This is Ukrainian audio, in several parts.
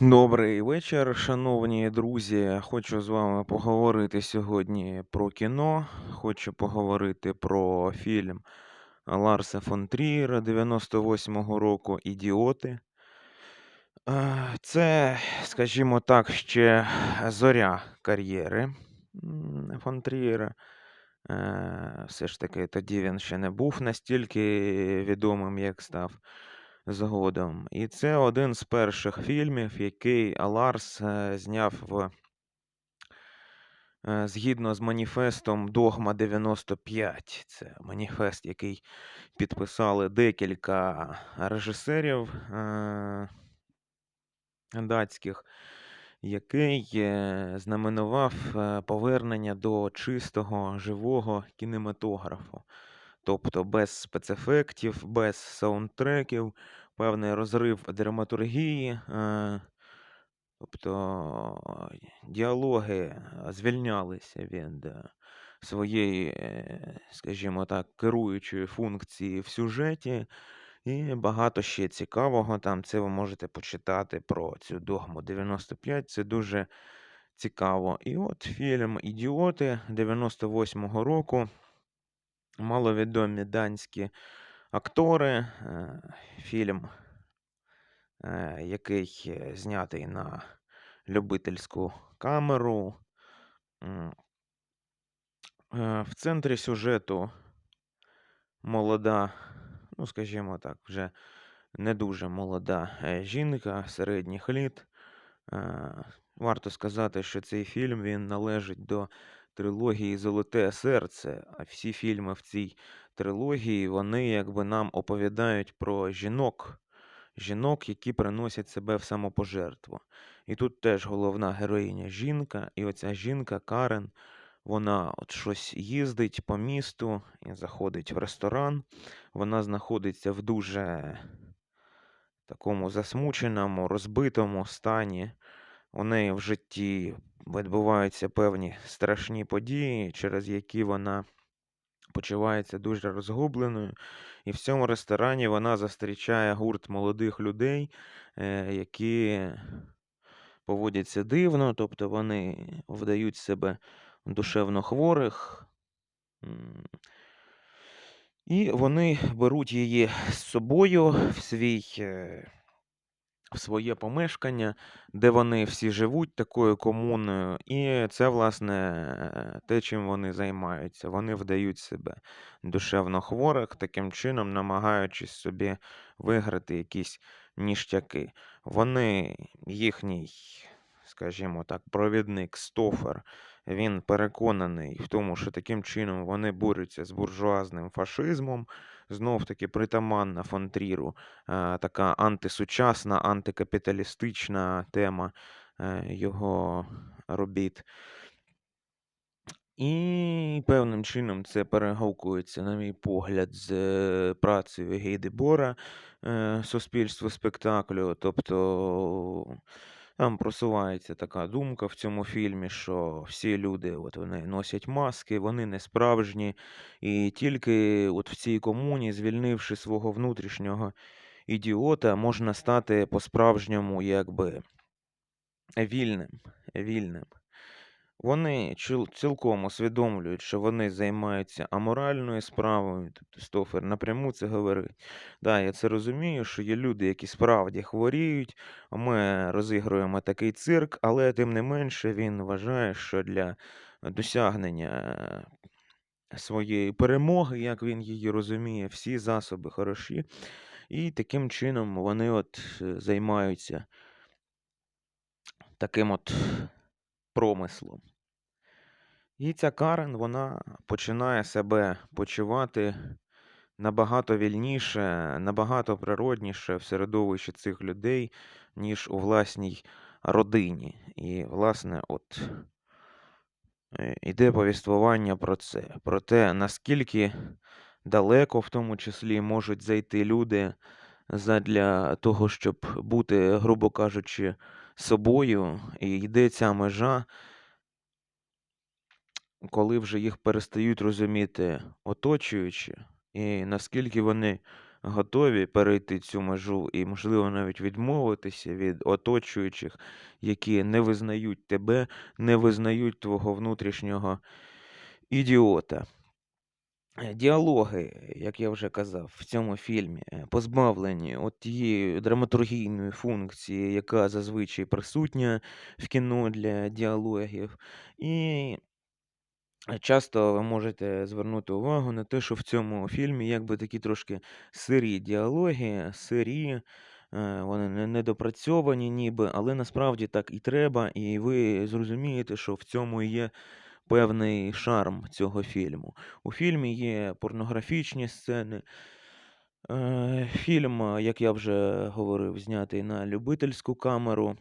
Добрий вечір, шановні друзі. Хочу з вами поговорити сьогодні про кіно. Хочу поговорити про фільм Ларса фон Трієра 98-го року Ідіоти. Е, Це, скажімо так, ще зоря кар'єри фон Трієра. Е, Все ж таки, тоді він ще не був настільки відомим, як став згодом. І це один з перших фільмів, який Ларс е, зняв в, е, згідно з маніфестом Догма 95. Це маніфест, який підписали декілька режисерів е, датських, який знаменував повернення до чистого живого кінематографу. Тобто без спецефектів, без саундтреків, певний розрив драматургії, е, тобто діалоги е, звільнялися від е, своєї, скажімо так, керуючої функції в сюжеті. І багато ще цікавого там. Це ви можете почитати про цю догму 95. Це дуже цікаво. І от фільм Ідіоти 98-го року. Маловідомі данські актори. е, Фільм, е, який е, знятий на любительську камеру. В центрі сюжету молода, ну, скажімо так, вже не дуже молода жінка середніх літ. Варто сказати, що цей фільм він належить до трилогії Золоте серце. А всі фільми в цій трилогії вони якби нам оповідають про жінок, жінок, які приносять себе в самопожертву. І тут теж головна героїня жінка, і оця жінка Карен. Вона от щось їздить по місту і заходить в ресторан. Вона знаходиться в дуже такому засмученому, розбитому стані. У неї в житті відбуваються певні страшні події, через які вона почувається дуже розгубленою. І в цьому ресторані вона зустрічає гурт молодих людей, е, які поводяться дивно, тобто вони вдають себе душевно хворих. І вони беруть її з собою в свій, е, своє помешкання, де вони всі живуть такою комуною. І це, власне, те, чим вони займаються. Вони вдають себе душевно хворих, таким чином намагаючись собі виграти якісь ніштяки. Вони, їхній, скажімо так, провідник Стофер, він переконаний в тому, що таким чином вони борються з буржуазним фашизмом. Знов таки притаманна фон Тріру, е, така антисучасна, антикапіталістична тема е, його робіт. І певним чином це перегукується, на мій погляд, з е, працею Гейди Бора е, Суспільство спектаклю. Тобто там просувається така думка в цьому фільмі, що всі люди от вони носять маски, вони не справжні, і тільки от в цій комуні, звільнивши свого внутрішнього ідіота, можна стати по-справжньому якби вільним. вільним. Вони цілком усвідомлюють, що вони займаються аморальною справою. Тобто Стофер напряму це говорить. Да, я це розумію, що є люди, які справді хворіють. Ми розігруємо такий цирк, але тим не менше він вважає, що для досягнення своєї перемоги, як він її розуміє, всі засоби хороші. І таким чином вони от е, займаються таким от промислом. І ця Карен, вона починає себе почувати набагато вільніше, набагато природніше в середовищі цих людей, ніж у власній родині. І, власне, от е, іде повіствування про це, про те, наскільки далеко, в тому числі, можуть зайти люди задля того, щоб бути, грубо кажучи, собою, і йде ця межа, коли вже їх перестають розуміти оточуючі, і наскільки вони готові перейти цю межу і, можливо, навіть відмовитися від оточуючих, які не визнають тебе, не визнають твого внутрішнього ідіота. Е, діалоги, як я вже казав, в цьому фільмі, е, позбавлені от тієї драматургійної функції, яка зазвичай присутня в кіно для діалогів. І е, часто ви можете звернути увагу на те, що в цьому фільмі якби такі трошки сирі діалоги, сирі, е, вони недопрацьовані ніби, але насправді так і треба, і ви зрозумієте, що в цьому є певний шарм цього фільму. У фільмі є порнографічні сцени. Е, Фільм, як я вже говорив, знятий на любительську камеру,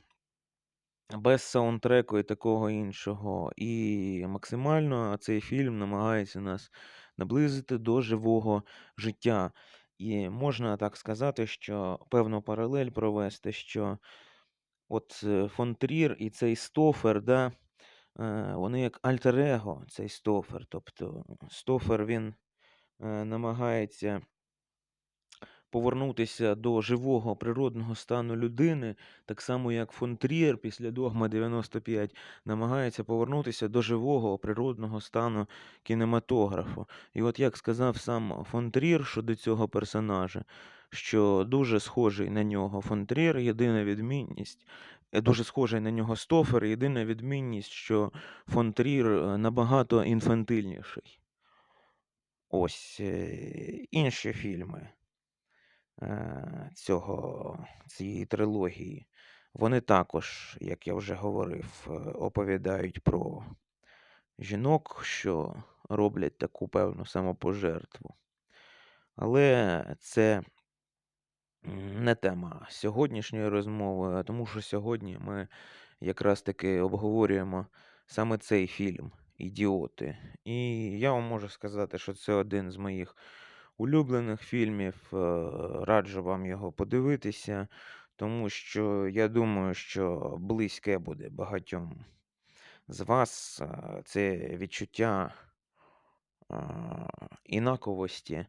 без саундтреку і такого іншого. І максимально цей фільм намагається нас наблизити до живого життя. І можна так сказати, що певну паралель провести, що от е, фон Трір і цей Стофер, да, вони як альтер-его, цей Стофер. Тобто Стофер він е, намагається повернутися до живого природного стану людини, так само як фон Трієр після Догма 95 намагається повернутися до живого природного стану кінематографу. І от як сказав сам фон Трієр щодо цього персонажа, що дуже схожий на нього фон єдина відмінність. е, Дуже схожий на нього Стофер, єдина відмінність, що фон Трір е, набагато інфантильніший. Ось е, інші фільми цього, цієї трилогії, вони також, як я вже говорив, е, оповідають про жінок, що роблять таку певну самопожертву. Але це не тема сьогоднішньої розмови, тому що сьогодні ми якраз таки обговорюємо саме цей фільм Ідіоти. І я вам можу сказати, що це один з моїх улюблених фільмів. е, Раджу вам його подивитися, тому що я думаю, що близьке буде багатьом з вас е, це відчуття інаковості,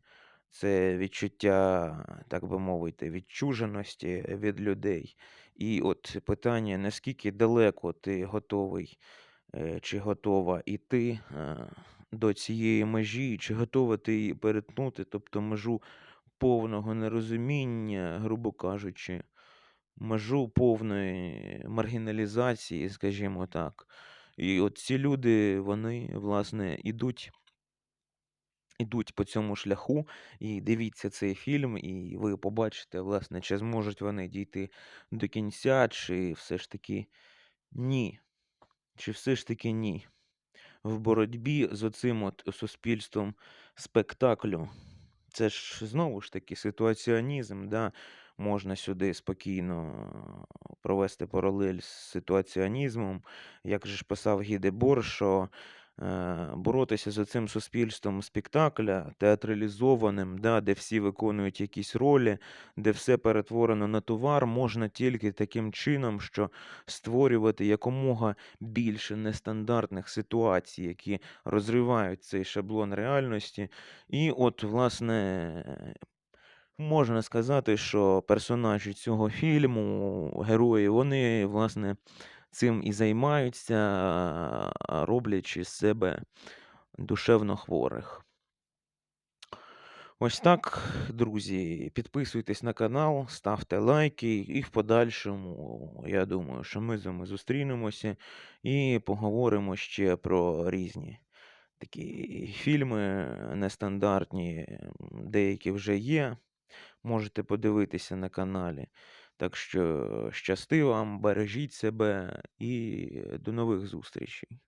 це відчуття, так би мовити, відчуженості від людей. І от питання, наскільки далеко ти готовий е, чи готова йти е, до цієї межі, чи готова ти її перетнути, тобто межу повного нерозуміння, грубо кажучи, межу повної маргіналізації, скажімо так. І от ці люди, вони, власне, ідуть ідуть по цьому шляху, і дивіться цей фільм, і ви побачите, власне, чи зможуть вони дійти до кінця, чи все ж таки ні. Чи все ж таки ні. В боротьбі з оцим от суспільством спектаклю. Це ж знову ж таки ситуаціонізм, да? можна сюди спокійно провести паралель з ситуаціонізмом. Як же ж писав Гіде Бор, що боротися з цим суспільством спектакля театралізованим, да, де всі виконують якісь ролі, де все перетворено на товар, можна тільки таким чином, що створювати якомога більше нестандартних ситуацій, які розривають цей шаблон реальності. І от, власне, можна сказати, що персонажі цього фільму, герої, вони, власне, цим і займаються, роблячи з себе душевно хворих. Ось так, друзі. Підписуйтесь на канал, ставте лайки, і в подальшому, я думаю, що ми з вами зустрінемося і поговоримо ще про різні такі фільми нестандартні, деякі вже є. Можете подивитися на каналі. Так що щасти вам, бережіть себе і до нових зустрічей.